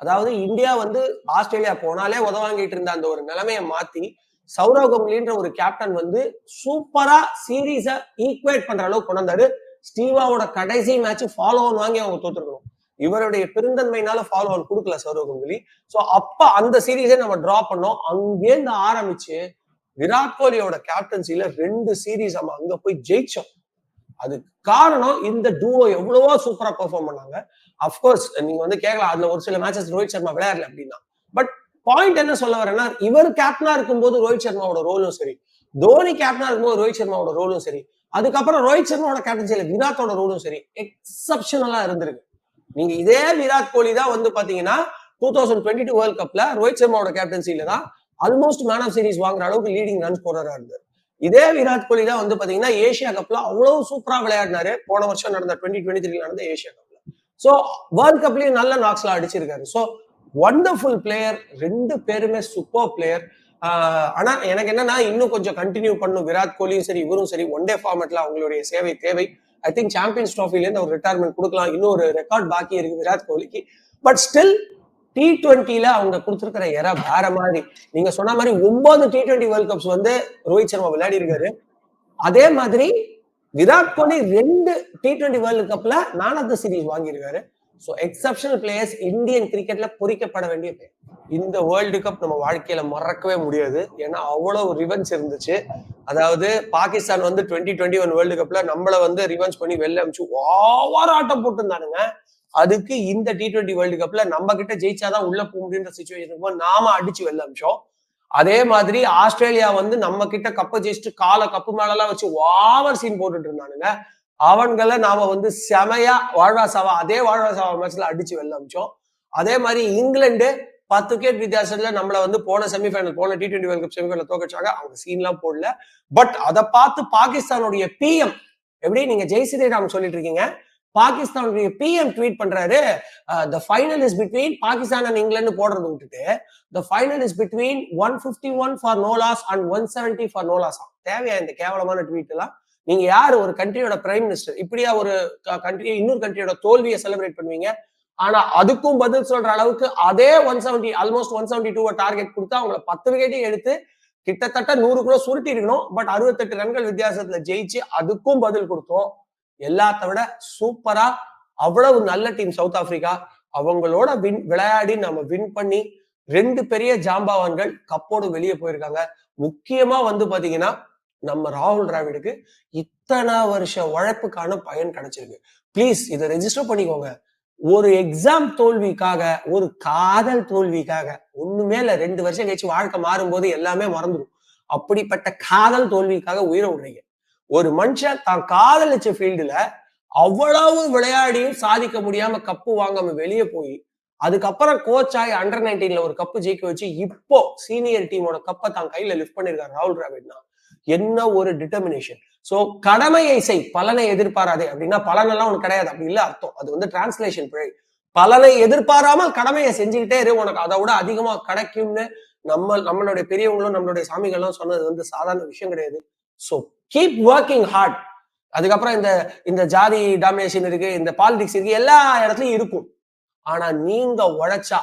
அதாவது இந்தியா வந்து ஆஸ்திரேலியா போனாலே உதவாங்கிட்டு இருந்த அந்த ஒரு நிலைமையை மாத்தி சௌரவ் கங்குலின்ற ஒரு கேப்டன் வந்து சூப்பரா சீரீஸ ஈக்குவேட் பண்ற அளவுக்கு கொண்டாரு ஸ்டீவாவோட கடைசி மேட்ச் ஃபாலோ ஆன் வாங்கி அவங்க தோத்துருக்கணும். இவருடைய பெருந்தன்மையினால ஃபாலோ ஆன் கொடுக்கல சௌரவ் கங்குலி. சோ அப்ப அந்த சீரீஸை நம்ம டிரா பண்ணோம். அங்கேருந்து ஆரம்பிச்சு விராட் கோலியோட கேப்டன்சில ரெண்டு சீரீஸ் நம்ம அங்க போய் ஜெயிச்சோம். அதுக்கு காரணம் இந்த டூவோ எவ்வளவோ சூப்பரா பெர்ஃபார்ம் பண்ணாங்க. அப்கோர்ஸ் நீங்க வந்து கேட்கலாம் அதுல ஒரு சில மேட்சஸ் ரோஹித் சர்மா விளையாடல அப்படின்னா. பட் பாயிண்ட் என்ன சொல்ல வரேன்னா இவர் கேப்டனா இருக்கும்போது ரோஹித் சர்மாவோட ரோலும் சரி. தோனி கேப்டனா இருக்கும்போது ரோஹித் சர்மாவோட ரோலும் சரி. அதுக்கப்புறம் ரோஹித் சர்மாவோட கேப்டன்சியில விராட்டோட ரோலும் சரி. எக்ஸப்ஷனலா இருந்திருக்கு. நீங்க இதே விராட் கோலி தான் வந்து பாத்தீங்கன்னா two thousand twenty two world கப்ல ரோஹித் சர்மாவோட கேப்டன்சில தான் ஆல்மோஸ்ட் மேன் ஆஃப் சீரிஸ் வாங்குற அளவுக்கு லீடிங் ரன் ஸ்கோரரா இருந்தார். இதே விராட் கோலி தான் வந்து பாத்தீங்கன்னா ஏஷியா கப்ல அவ்வளவு சூப்பரா விளையாடினாரு. போன வருஷம் நடந்த டுவெண்ட்டி டுவெண்ட்டி த்ரீல நடந்த ஏஷியா கப்ல சோ வேர்ல்ட் கப்லயும் நல்ல நாக்ஸ்ல அடிச்சிருக்காரு. சோ ஒண்டர்ஃபுல் பிளேயர் ரெண்டு பேருமே சூப்பர் பிளேயர் ஆனா எனக்கு என்னன்னா இன்னும் கொஞ்சம் கண்டினியூ பண்ணும். விராட் கோலியும் சரி இவரும் சரி ஒன் டே ஃபார்மேட்ல அவங்களுடைய சேவை தேவை. ஐ திங்க் சாம்பியன்ஸ் ட்ராஃபிலேருந்து அவர் ரிட்டையர்மெண்ட் கொடுக்கலாம். இன்னும் ஒரு ரெக்கார்ட் பாக்கி இருக்கு விராட் கோலிக்கு. பட் ஸ்டில் டி டுவெண்ட்டில அவங்க கொடுத்துருக்கிற எரா வேற மாதிரி. நீங்க சொன்ன மாதிரி ஒன்பது டி டுவெண்ட்டி வேர்ல்ட் கப்ஸ் வந்து ரோஹித் சர்மா விளையாடி இருக்காரு. அதே மாதிரி விராட் கோலி ரெண்டு டி டுவெண்ட்டி வேர்ல்டு கப்ல மேன் ஆஃப் த சீரிஸ் வாங்கியிருக்காரு. ஸோ எக்ஸப்ஷனல் பிளேயர்ஸ் இந்தியன் கிரிக்கெட்ல பொறிக்கப்பட வேண்டிய பேர் இந்த வேர்ல்டு கப் நம்ம வாழ்க்கையில மறக்கவே முடியாது. ஏன்னா அவ்வளவு ரிவென்ஸ் இருந்துச்சு. அதாவது பாகிஸ்தான் வந்து டுவெண்ட்டி டுவெண்ட்டி ஒன் வேர்ல்டு கப்ல நம்மள வந்து ரிவெஞ்ச் பண்ணி வெளில அமிச்சு ஓவர் ஆட்டம் போட்டிருந்தானுங்க. அதுக்கு இந்த டி டுவெண்ட்டி வேர்ல்டு கப்ல நம்ம கிட்ட ஜெயிச்சாதான் உள்ள போக முடியுன்ற சுச்சுவேஷன் போது நாம அடிச்சு வெளில அமிச்சோம். அதே மாதிரி ஆஸ்திரேலியா வந்து நம்ம கிட்ட கப்பை ஜெயிச்சுட்டு காலை கப்பு மேலெல்லாம் வச்சு ஓவர் சீன் போட்டுட்டு இருந்தானுங்க. அவன்களை நாம வந்து செமையா வாழ்வா சாவா அதே வாழ்வா சாவா மேட்ச்ல அடிச்சு வெளில அமிச்சோம். அதே மாதிரி இங்கிலாந்து பத்து விக்கெட் வித்தியாசத்துல நம்மள வந்து போன செமிஃபைனல் போன T twenty world cup semifinal தோக்கச்சாங்க அவங்க சீன்லாம் போடல. பட் அதை பார்த்து பாகிஸ்தானுடைய பிஎம் எப்படி நீங்க ஜெய் ஸ்ரீராம் சொல்லிட்டு இருக்கீங்க? பாகிஸ்தானுடைய பிஎம் ட்வீட் பண்றாரு the final is between Pakistan and England போடுறது விட்டுட்டு the final is between one fifty one for no loss and one seventy for no loss தேவையா இந்த கேவலமான ட்வீட் எல்லாம்? நீங்க யார்? ஒரு கண்ட்ரியோட பிரைம் மினிஸ்டர் இப்படியா ஒரு கண்ட்ரி இன்னொரு கண்ட்ரியோட தோல்வியை செலிப்ரேட் பண்ணுவீங்க. ஆனா அதுக்கும் பதில் சொல்ற அளவுக்கு அதே one seventy almost one seventy two target கொடுத்து அவங்கள பத்து விக்கெட்டையும் எடுத்து கிட்டத்தட்ட நூறு கூட சுருட்டி இருக்கணும். பட் அறுபத்தெட்டு ரன்கள் வித்தியாசத்துல ஜெயிச்சு அதுக்கும் பதில் கொடுத்தோம். எல்லாத்த விட சூப்பரா அவ்வளவு நல்ல டீம் சவுத் ஆப்பிரிக்கா அவங்களோட வின் விளையாடி நம்ம வின் பண்ணி ரெண்டு பெரிய ஜாம்பவான்கள் கப்போடு வெளியே போயிருக்காங்க. முக்கியமா வந்து பாத்தீங்கன்னா நம்ம ராகுல் டிராவிடுக்கு இத்தனை வருஷ உழைப்புக்கான பயன் கிடைச்சிருக்கு. ப்ளீஸ் இதை ரெஜிஸ்டர் பண்ணிக்கோங்க. ஒரு எக்ஸாம் தோல்விக்காக ஒரு காதல் தோல்விக்காக ஒண்ணுமே இல்ல ரெண்டு வருஷம் கழிச்சு வாழ்க்கை மாறும்போது எல்லாமே மறந்துடும் அப்படிப்பட்ட காதல் தோல்விக்காக உயிரை விடுறீங்க. ஒரு மனுஷன் தான் காதலிச்ச ஃபீல்டுல அவ்வளவு விளையாடியும் சாதிக்க முடியாம கப்பு வாங்காம வெளியே போய் அதுக்கப்புறம் கோச் ஆகி அண்டர் நைன்டீன்ல ஒரு கப்பு ஜெயிக்க வச்சு இப்போ சீனியர் டீமோட கப்பை தான் கையில லிஃப்ட் பண்ணிருக்காரு ராகுல் டிராவிட்னா. என்ன ஒரு டிட்டர்மினேஷன் சோ கடமையை செய் பலனை எதிர்பாராதே. அப்படின்னா பலனெல்லாம் உனக்கு கிடையாது. அப்படி இல்ல அர்த்தம். அது வந்து டிரான்ஸ்லேஷன் பிழை. பலனை எதிர்பாராமல் கடமையை செஞ்சுக்கிட்டே இரு. உனக்கு அதை விட அதிகமா கிடைக்கும்னு நம்ம நம்மளுடைய பெரியவங்களும் நம்மளுடைய சாமிகளும் சொன்னது வந்து சாதாரண விஷயம் கிடையாது. ஸோ கீப் ஒர்க்கிங் ஹார்ட் அதுக்கப்புறம் இந்த இந்த ஜாதி டாமினேஷன் இருக்கு இந்த பாலிடிக்ஸ் இருக்கு எல்லா இடத்துலயும் இருக்கும். ஆனா நீங்க உழைச்சா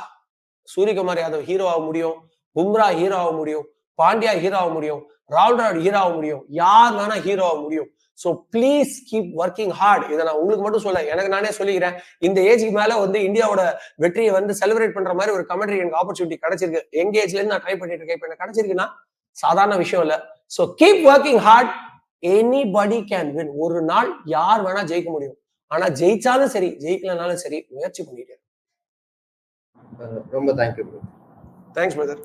சூரியகுமார் யாதவ் ஹீரோ ஆக முடியும் பும்ரா ஹீரோ ஆக முடியும் பாண்டியா ஹீரோ ஆக முடியும் ராகுல் டிராவிட் ஹீரோ ஆக முடியும். யார் வேணா ஹீரோ ஆக முடியும். So please keep working hard இதை நான் உங்களுக்கு மட்டும் சொல்ல எனக்கு நானே சொல்லிக்கிறேன். இந்த ஏஜுக்கு மேல வந்து இந்தியாவோட வெற்றியை வந்து செலிப்ரேட் பண்ற மாதிரி ஒரு கமெண்ட்ரி எனக்கு ஆப்பர்ச்சுனிட்டி கிடைச்சிருக்கு. எங்க ஏஜ்ல இருந்து நான் ட்ரை பண்ணிட்டு இருக்கேன். இப்போ எனக்கு கிடைச்சிருக்குன்னா சாதாரண விஷயம் இல்ல. So keep working hard anybody can win ஒரு நாள் யார் வேணா ஜெயிக்க முடியும். ஆனா ஜெயிச்சாலும் சரி ஜெயிக்கலனாலும் சரி முயற்சி பண்ணிட்டே ரொம்ப தேங்க்யூ தேங்க்ஸ் பிரதர்